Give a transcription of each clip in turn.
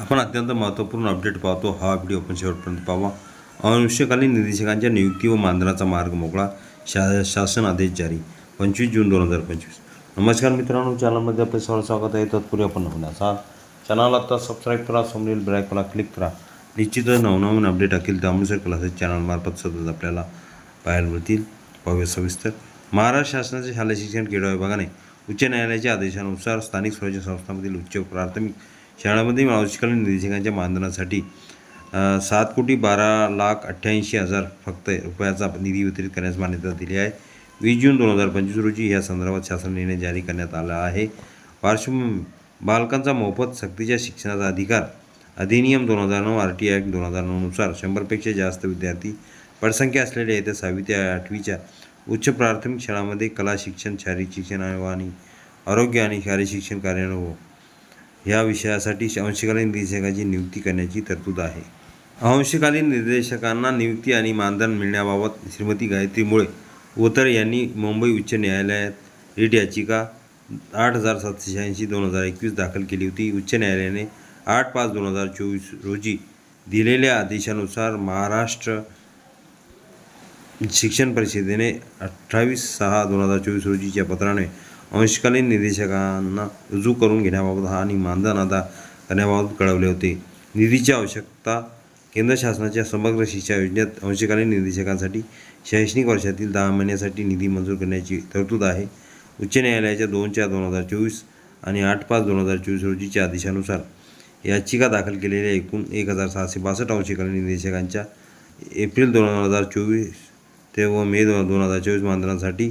आपण अत्यंत महत्त्वपूर्ण अपडेट पाहतो. हा व्हिडिओ आपण शेवटपर्यंत पाहावा अनुष्यकालीन निदेशकांच्या नियुक्ती व मानधनाचा मार्ग मोकळा शा शासन आदेश जारी. पंचवीस जून दोन हजार पंचवीस. नमस्कार मित्रांनो. चॅनलमध्ये आपले सर्व स्वागत आहे. तत्पूर्वी आपण नवीन असाल चॅनल आता सबस्क्राईब करा समोरील ब्रॅकला क्लिक करा. निश्चितच नवनवीन अपडेट अखिल दामोदर क्लासेस चॅनलमार्फत सतत आपल्याला पाहायला मिळतील. पाहूया सविस्तर. महाराष्ट्र शासनाचे शालेय शिक्षण क्रीडा विभागाने उच्च न्यायालयाच्या आदेशानुसार स्थानिक स्वराज्य संस्थांमधील उच्च प्राथमिक शाळांमध्ये आवश्यकालीन निर्देशकांच्या मानधनासाठी सात कोटी बारा लाख अठ्ठ्याऐंशी हजार फक्त रुपयाचा निधी वितरित करण्यास मान्यता दिली आहे. वीस जून दोन हजार पंचवीस रोजी या संदर्भात शासन निर्णय जारी करण्यात आला आहे. पार्श्वभूमी बालकांचा मोफत सक्तीच्या शिक्षणाचा अधिकार अधिनियम दोन हजार नऊ आर टी ॲक्ट दोन हजार नऊनुसार शंभरपेक्षा जास्त विद्यार्थी पटसंख्या असलेल्या येत्या सहावी ते आठवीच्या उच्च प्राथमिक शाळांमध्ये कला शिक्षण शारीरिक शिक्षण आणि आरोग्य आणि शारीरिक शिक्षण कार्यानुभव ह्या विषयासाठी अंशकालीन निर्देशकाची नियुक्ती करण्याची तरतूद आहे. अंशकालीन निर्देशकांना नियुक्ती आणि मानधन मिळण्याबाबत श्रीमती गायत्री मुळे उतर यांनी मुंबई उच्च न्यायालयात रिट याचिका आठ हजार सातशे शहाऐंशी दोन हजार एकवीस दाखल केली होती. उच्च न्यायालयाने आठ पाच दोन हजार चोवीस रोजी दिलेल्या आदेशानुसार महाराष्ट्र शिक्षण परिषदेने अठ्ठावीस सहा दोन हजार चोवीस रोजीच्या पत्राने अंशकालीन निदेशकांना रुजू करून घेण्याबाबत हा आणि मानधन अदा करण्याबाबत कळवले होते. निधीची आवश्यकता केंद्र शासनाच्या समग्र शिक्षा योजनेत अंशकालीन निर्देशकांसाठी शैक्षणिक वर्षातील दहा महिन्यासाठी निधी मंजूर करण्याची तरतूद आहे. उच्च न्यायालयाच्या दोन चार दोन हजार चोवीस आणि आठ पाच दोन हजार चोवीस रोजीच्या आदेशानुसार याचिका दाखल केलेल्या एकूण एक हजार सहाशे बासष्ट अंशकालीन निदेशकांच्या एप्रिल दोन हजार चोवीस ते व मे दोन दोन हजार चोवीस मानधनासाठी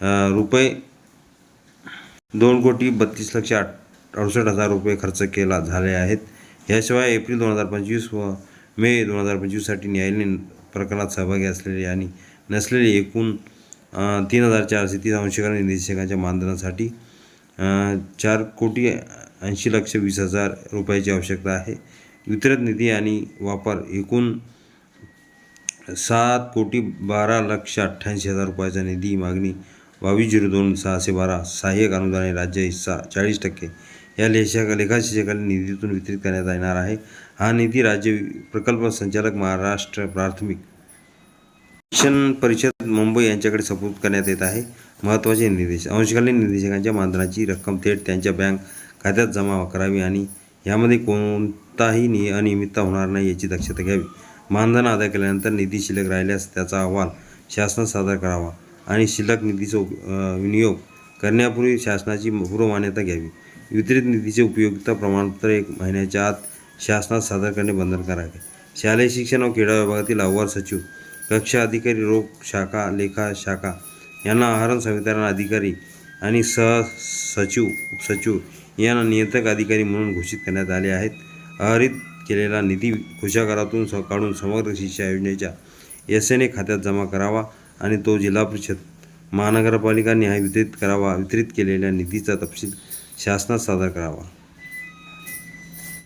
रुपये दोन कोटी बत्तीस लक्ष आठ अडुसष्ट हजार रुपये खर्च केला झाले आहेत. याशिवाय एप्रिल दोन हजार पंचवीस व मे दोन हजार पंचवीससाठी न्यायालयीन प्रकरणात सहभागी असलेले आणि नसलेले एकूण तीन हजार चारशे तीस अंशकालीन निदेशकांच्या मानधनासाठी चार कोटी ऐंशी लक्ष वीस हजार रुपयाची आवश्यकता आहे. वितरित निधी आणि वापर एकूण सात कोटी बारा लक्ष अठ्ठ्याऐंशी हजार रुपयाचा निधी मागणी बावीस झिरो दोन सहाशे बारा सहाय्यक अनुदाने राज्य हिस्सा चाळीस टक्के. या लेखा लेखाशिषकालीन निधीतून वितरित करण्यात येणार आहे. हा निधी राज्य प्रकल्प संचालक महाराष्ट्र प्राथमिक शिक्षण परिषद मुंबई यांच्याकडे सपोर्ट करण्यात येत आहे. महत्त्वाचे निर्देश अंशकालीन निर्देशकांच्या मानधनाची रक्कम थेट त्यांच्या बँक खात्यात जमा करावी आणि यामध्ये कोणताही नि अनियमितता होणार नाही याची दक्षता घ्यावी. मानधन अदा केल्यानंतर निधी शिल्लक राहिल्यास त्याचा अहवाल शासनात सादर करावा. आणि शिल्लक निधीचा विनियोग करण्यापूर्वी शासनाची पूर्व मान्यता घ्यावी. वितरित निधीचे उपयोगिता प्रमाणपत्र एक महिन्याच्या आत शासनात सादर करणे बंधनकारक आहे. शालेय शिक्षण व क्रीडा विभागातील अव्वल सचिव कक्षा अधिकारी रोग शाखा लेखा शाखा यांना आहारण संवितरण अधिकारी आणि सह सचिव उपसचिव यांना नियंत्रक अधिकारी म्हणून घोषित करण्यात आले आहेत. आहरित केलेला निधी कोषागारातून स काढून समग्र शिक्षा योजनेच्या एस एन ए खात्यात जमा करावा. आणि तो जिल्हा परिषद महानगरपालिका न्याय वितरित करावा वितरित केलेल्या निधीचा तपशील शासनात सादर करावा.